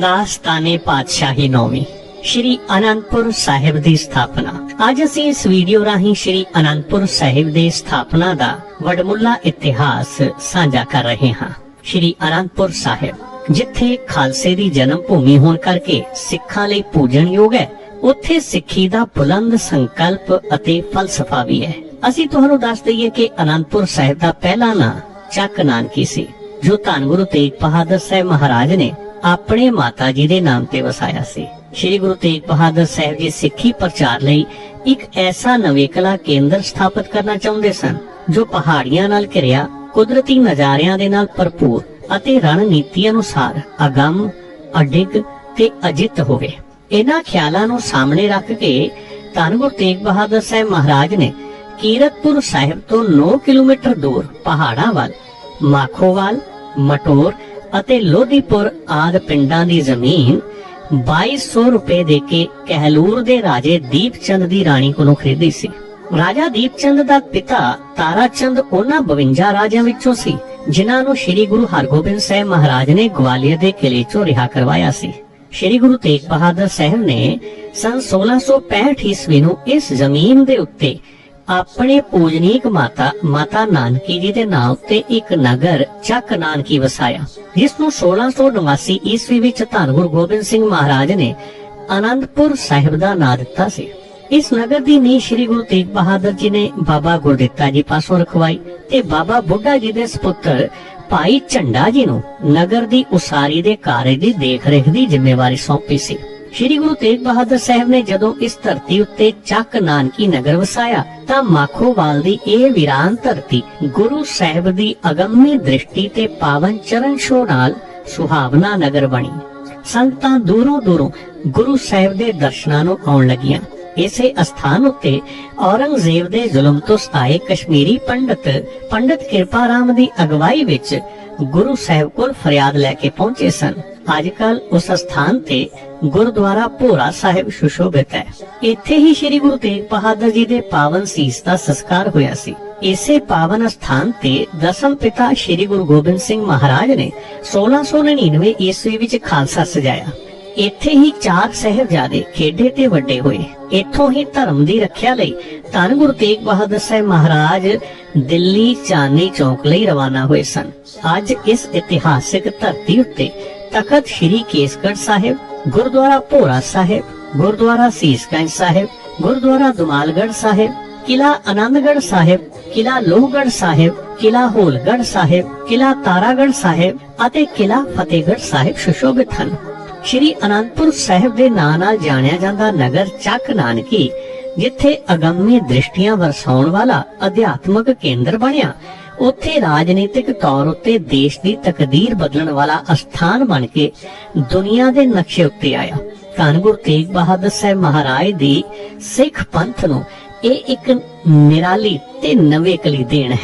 ਦਾਸਤਾਨੇ ਪਾਤਸ਼ਾਹੀ ਨੌਵੀਂ ਸ਼੍ਰੀ ਅਨੰਦਪੁਰ ਸਾਹਿਬ ਦੀ ਸਥਾਪਨਾ ਅੱਜ ਅਸੀਂ ਇਸ ਵੀਡੀਓ ਰਾਹੀਂ ਸ਼੍ਰੀ ਅਨੰਦਪੁਰ ਸਾਹਿਬ ਦੇ ਸਥਾਪਨਾ ਦਾ ਵਡਮੁੱਲਾ ਇਤਿਹਾਸ ਸਾਂਝਾ ਕਰ ਰਹੇ ਹਾਂ ਸ਼੍ਰੀ ਅਨੰਦਪੁਰ ਸਾਹਿਬ ਜਿੱਥੇ ਖਾਲਸੇ ਦੀ ਜਨਮ ਭੂਮੀ ਹੋਣ ਕਰਕੇ ਸਿੱਖਾਂ ਲਈ ਪੂਜਣਯੋਗ ਹੈ ਉੱਥੇ ਸਿੱਖੀ ਦਾ ਬੁਲੰਦ ਸੰਕਲਪ ਅਤੇ ਫਲਸਫਾ ਵੀ ਹੈ ਅਸੀਂ ਤੁਹਾਨੂੰ ਦੱਸ ਦਈਏ ਕਿ ਅਨੰਦਪੁਰ ਸਾਹਿਬ ਦਾ ਪਹਿਲਾ ਨਾਂ ਚੱਕ ਨਾਨਕੀ ਸੀ, ਜੋ ਧੰਨ ਗੁਰੂ ਤੇਗ ਬਹਾਦਰ ਸਾਹਿਬ ਮਹਾਰਾਜ ਨੇ ਆਪਣੇ ਮਾਤਾ ਜੀ ਦੇ ਨਾਮ ਤੇ ਵਸਾਇਆ ਸੀ। ਸ੍ਰੀ ਗੁਰੂ ਤੇਗ ਬਹਾਦਰ ਸਾਹਿਬ ਜੀ ਸਿੱਖੀ ਪ੍ਰਚਾਰ ਲਈ ਇੱਕ ਐਸਾ ਨਵੇਕਲਾ ਕੇਂਦਰ ਸਥਾਪਿਤ ਕਰਨਾ ਚਾਹੁੰਦੇ ਸਨ, ਜੋ ਪਹਾੜੀਆਂ ਨਾਲ ਘਿਰਿਆ, ਕੁਦਰਤੀ ਨਜ਼ਾਰਿਆਂ ਦੇ ਨਾਲ ਭਰਪੂਰ ਅਤੇ ਰਣਨੀਤੀ ਅਨੁਸਾਰ ਅਗੰਮ, ਅਡਿੱਗ ਤੇ ਅਜਿੱਤ ਹੋਵੇ। ਇਹਨਾਂ ਖਿਆਲਾਂ ਨੂੰ ਸਾਹਮਣੇ ਰੱਖ ਕੇ ਧੰਨ ਗੁਰੂ ਤੇਗ ਬਹਾਦਰ ਸਾਹਿਬ ਮਹਾਰਾਜ ਨੇ ਕੀਰਤਪੁਰ ਸਾਹਿਬ ਤੋਂ 9 ਕਿਲੋਮੀਟਰ ਦੂਰ ਪਹਾੜਾਂ ਵੱਲ, ਮਾਖੋਵਾਲ, ਮਟੋਰ ਅਤੇ ਲੋਧੀਪੁਰ ਆਦ ਪਿੰਡਾਂ ਦੀ ਜ਼ਮੀਨ 2200 ਰੁਪਏ ਦੇ ਕੇ ਕਹਿਲੂਰ ਦੇ ਰਾਜੇ ਦੀਪਚੰਦ ਦੀ ਰਾਣੀ ਕੋਲੋਂ ਖਰੀਦੀ ਸੀ। ਰਾਜਾ ਦੀਪਚੰਦ ਦਾ ਪਿਤਾ ਤਾਰਾਚੰਦ ਉਹਨਾਂ 52 ਰਾਜਿਆਂ ਵਿੱਚੋਂ ਸੀ, ਜਿਨ੍ਹਾਂ ਨੂੰ ਸ੍ਰੀ ਗੁਰੂ ਹਰਗੋਬਿੰਦ ਸਾਹਿਬ ਮਹਾਰਾਜ ਨੇ ਗਵਾਲੀਅਰ ਦੇ ਕਿਲੇ ਚੋਂ ਰਿਹਾ ਕਰਵਾਇਆ ਸੀ। ਸ੍ਰੀ ਗੁਰੂ ਤੇਗ ਬਹਾਦਰ ਸਾਹਿਬ ਨੇ ਸਨ 1665 ਈਸਵੀ ਨੂੰ ਇਸ ਜ਼ਮੀਨ ਦੇ ਉੱਤੇ ਆਪਣੇ ਪੂਜਨੀਕ ਮਾਤਾ ਮਾਤਾ ਨਾਨਕੀ ਜੀ ਦੇ ਨਾਮ ਉੱਤੇ ਇੱਕ ਨਗਰ, ਚੱਕ ਨਾਨਕੀ ਵਸਾਇਆ। ਜਿਸ ਨੂੰ 1689 ਈਸਵੀ ਵਿੱਚ ਧੰਨ ਗੁਰੂ ਗੋਬਿੰਦ ਸਿੰਘ ਮਹਾਰਾਜ ਨੇ ਆਨੰਦਪੁਰ ਸਾਹਿਬ ਦਾ ਨਾਂ ਦਿੱਤਾ ਸੀ। ਇਸ ਨਗਰ ਦੀ ਨੀਂਹ ਸ੍ਰੀ ਗੁਰੂ ਤੇਗ ਬਹਾਦਰ ਜੀ ਨੇ ਬਾਬਾ ਗੁਰਦਿੱਤਾ ਜੀ ਪਾਸੋਂ ਰਖਵਾਈ ਤੇ ਬਾਬਾ ਬੁੱਢਾ ਜੀ ਦੇ ਸੁਪੁੱਤਰ ਭਾਈ ਝੰਡਾ ਜੀ ਨੂੰ ਨਗਰ ਦੀ ਉਸਾਰੀ ਦੇ ਕਾਰਜ ਦੀ ਦੇਖਰੇਖ ਦੀ ਜ਼ਿੰਮੇਵਾਰੀ ਸੌਂਪੀ ਸੀ। ਸ਼੍ਰੀ ਗੁਰੂ ਤੇਗ ਬਹਾਦਰ ਸਾਹਿਬ ਨੇ ਜਦੋਂ ਇਸ ਧਰਤੀ ਉੱਤੇ ਚੱਕ ਨਾਨਕੀ ਨਗਰ ਵਸਾਇਆ, ਤਾਂ ਮਾਖੋਵਾਲ ਦੀ ਇਹ ਵੀਰਾਨ ਧਰਤੀ ਗੁਰੂ ਸਾਹਿਬ ਦੀ ਅਗੰਮੀ ਦ੍ਰਿਸ਼ਟੀ ਤੇ ਪਾਵਨ ਚਰਨ ਛੋਹ ਨਾਲ ਸੁਹਾਵਨਾ ਨਗਰ ਬਣੀ। ਸੰਗਤਾਂ ਦੂਰੋਂ ਦੂਰੋਂ ਗੁਰੂ ਸਾਹਿਬ ਦੇ ਦਰਸ਼ਨਾਂ ਨੂੰ ਆਉਣ ਲੱਗੀਆਂ। ਇਸੇ ਅਸਥਾਨ ਉੱਤੇ ਔਰੰਗਜ਼ੇਬ ਦੇ ਜ਼ੁਲਮ ਤੋਂ ਸਤਾਏ ਕਸ਼ਮੀਰੀ ਪੰਡਤ ਪੰਡਤ ਕਿਰਪਾਰਾਮ ਦੀ ਅਗਵਾਈ ਵਿੱਚ ਗੁਰੂ ਸਾਹਿਬ ਕੋਲ ਫਰਿਆਦ ਲੈ ਕੇ ਪਹੁੰਚੇ ਸਨ। ਅੱਜ ਕੱਲ ਉਸ ਸਥਾਨ ਤੇ ਗੁਰਦੁਆਰਾ ਭੋਰਾ ਸਾਹਿਬ ਸੁਸ਼ੋਭਿਤ ਹੈ ਇੱਥੇ ਹੀ ਸ੍ਰੀ ਗੁਰੂ ਤੇਗ ਬਹਾਦਰ ਜੀ ਦੇ ਪਾਵਨ ਸੀਸ ਦਾ ਸੰਸਕਾਰ ਹੋਇਆ ਸੀ ਇਸੇ ਪਾਵਨ ਸਥਾਨ ਤੇ ਦਸਮ ਪਿਤਾ ਸ੍ਰੀ ਗੁਰੂ ਗੋਬਿੰਦ ਸਿੰਘ ਮਹਾਰਾਜ ਨੇ 1699 ਈਸਵੀ ਵਿੱਚ ਖਾਲਸਾ ਸਜਾਇਆ ਇੱਥੇ ਹੀ ਚਾਰ ਸਹਿਬਜ਼ਾਦੇ ਖੇਡੇ ਤੇ ਵੱਡੇ ਹੋਏ ਇੱਥੋਂ ਹੀ ਧਰਮ ਦੀ ਰੱਖਿਆ ਲਈ ਧੰਨ ਗੁਰੂ ਤੇਗ ਬਹਾਦਰ ਸਾਹਿਬ ਮਹਾਰਾਜ ਦਿੱਲੀ ਚਾਂਦਨੀ ਚੌਕ ਲਈ ਰਵਾਨਾ ਹੋਏ ਸਨ ਅੱਜ ਇਸ ਇਤਿਹਾਸਿਕ ਧਰਤੀ ਉੱਤੇ ਤਖਤ ਸ੍ਰੀ ਕੇਸਗੜ੍ਹ ਸਾਹਿਬ ਗੁਰਦੁਆਰਾ ਭੋਰਾ ਸਾਹਿਬ ਗੁਰਦੁਆਰਾ ਸੀਸਗੰਜ ਸਾਹਿਬ ਗੁਰਦੁਆਰਾ ਦੁਮਾਲਗੜ੍ਹ ਸਾਹਿਬ ਕਿਲਾ ਆਨੰਦਗੜ੍ਹ ਸਾਹਿਬ ਕਿਲਾ ਲੋਹਗੜ੍ਹ ਸਾਹਿਬ ਕਿਲਾ ਹੋਲਗੜ੍ਹ ਸਾਹਿਬ ਕਿਲਾ ਤਾਰਾਗੜ੍ਹ ਸਾਹਿਬ ਅਤੇ ਕਿਲਾ ਫਤਿਹਗੜ੍ਹ ਸਾਹਿਬ ਸੁਸ਼ੋਭਿਤ ਹਨ ਸ਼੍ਰੀ ਅਨੰਦਪੁਰ ਸਾਹਿਬ ਦੇ ਨਾਂ ਨਾਲ ਜਾਣਿਆ ਜਾਂਦਾ ਨਗਰ ਚੱਕ ਨਾਨਕੀ, ਜਿੱਥੇ ਅਗੰਮੀ ਦ੍ਰਿਸ਼ਟੀਆਂ ਵਰਸਾਉਣ ਵਾਲਾ ਅਧਿਆਤਮਕ ਕੇਂਦਰ ਬਣਿਆ। ਉੱਥੇ ਰਾਜਨੀਤਿਕ ਤੌਰ ਉੱਤੇ ਦੇਸ਼ ਦੀ ਤਕਦੀਰ ਬਦਲਣ ਵਾਲਾ ਅਸਥਾਨ ਬਣ ਕੇ ਦੁਨੀਆ ਦੇ ਨਕਸ਼ੇ ਉੱਤੇ ਆਇਆ। ਧੰਨ ਗੁਰੂ ਤੇਗ ਬਹਾਦਰ ਸਾਹਿਬ ਮਹਾਰਾਜ ਦੀ ਸਿੱਖ ਪੰਥ ਨੂੰ ਇਹ ਇੱਕ ਨਿਰਾਲੀ ਤੇ ਨਵੇਕਲੀ ਦੇਣ ਹੈ।